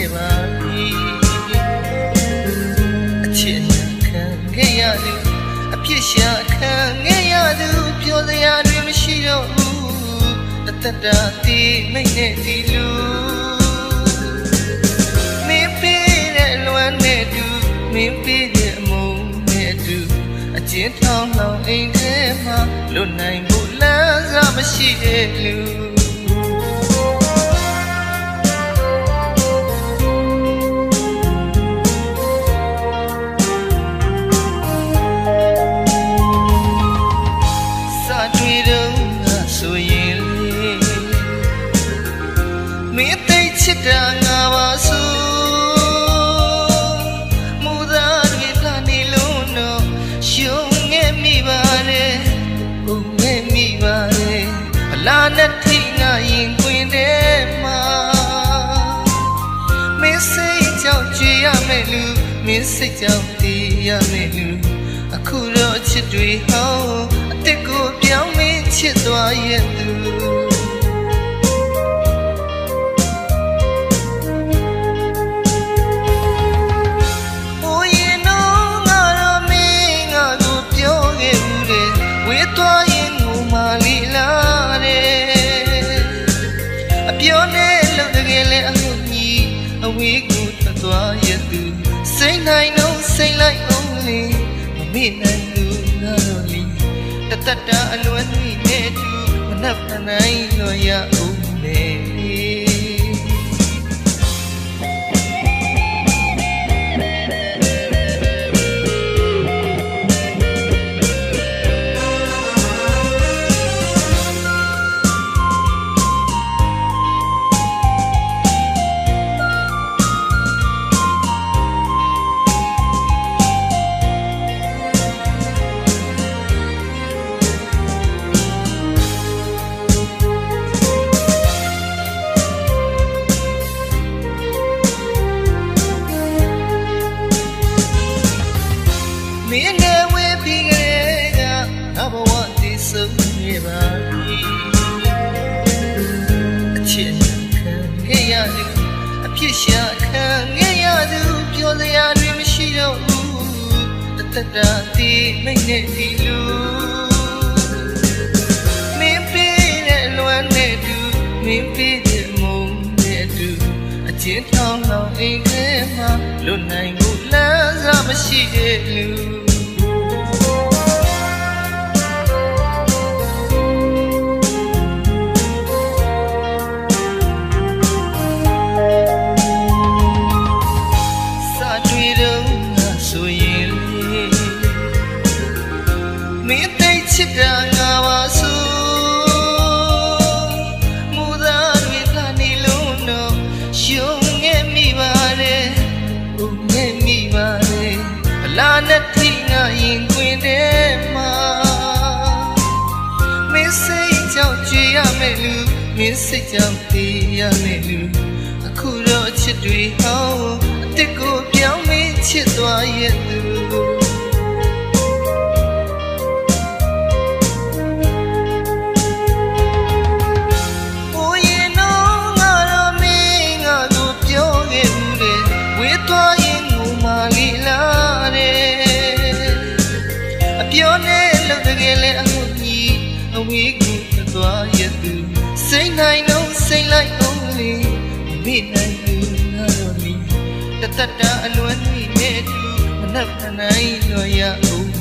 ခဲ့ပါပြီအချစ်ခံခဲ့ရသူအပြစ်ရှာခံခဲ့ရသူပြောစရာတွေမရှိတော့ဘူးအသက်တာတည်မိတ်နဲ့ဒီလူမင်းပေးတဲ့လွမ်းနဲ့သူမင်းပေးတဲ့အမုန်းနဲ့သူအချင်းထောင်းလောင်အိမ်ထဲမှာလွတ်နိုင်ဖို့လမ်းစာမရှိတဲ့လူ ချစ်တာငါပါဆိုမူသားတွေလာနေလို့တော့ရှုံခဲ့မိပါတယ်ဘုံခဲ့မိပါတယ်အလားနဲ့ထိငါရင်ခွင်ထဲမှာမင်းစိတ်ကြောင့်ကြွေရမယ်လူမင်းစိတ်ကြောင့်တည်ရမယ်လူအခုတော့ချစ်တွေဟောင်းအစ်စ်ကိုပြောင်းမင်းချစ်သွားရဲ့သူ ကိုထွက်သွားရဲ့သူစိတ်နိုင်တော့စိတ်လိုက်အောင်လေမမေ့နိုင်ဘူးငါတော့လီတတတာအလွန်ကြီးနဲ့တူမနှက်ဖနိုင်တော့ရအောင်လေ င်းနဲ့ဝေးပြီးကြတဲ့ကငါဘဝတည်ဆုံးနေပါပြီအချစ်ခံခဲ့ရသူအဖြစ်ရှာခံခဲ့ရသူပြောစရာတွေမရှိတော့ဘူးတသက်တာတည်မိတ်နဲ့ဒီလူမင်းပေးတဲ့လွမ်းနဲ့တူမင်းပေးတဲ့မုန်းနဲ့တူအချင်းထောင်းလောင်အိမ်ထဲမှာလွတ်နိုင်ဖို့လမ်းစားမရှိတဲ့လူ မင်းသိချစ်တာငါပါဆိုမူသားတွေလာနေလို့တော့ရှုံခဲ့မိပါတယ်ဘုံခဲ့မိပါတယ်အလားနဲ့ထိငါရင်ခွင်ထဲမှာမင်းစိတ်ကြောင့်ကြွေရမယ်လူမင်းစိတ်ကြောင့်တည်ရမယ်လူအခုတော့အချစ်တွေဟောင်းအစ်စ်ကိုပြောင်းမင်းချစ်သွားရဲ့သူ လုံတကယ်လဲအမှုကြီးအဝေးကိုထွက်သွားရဲ့သူစိတ်နိုင်တော့စိတ်လိုက်အောင်လေမမေ့နိုင်ဘူးငါတော့လီတတတာအလွန်ကြီးနဲ့တူမနှက်ဖနိုင်တော့ရအောင်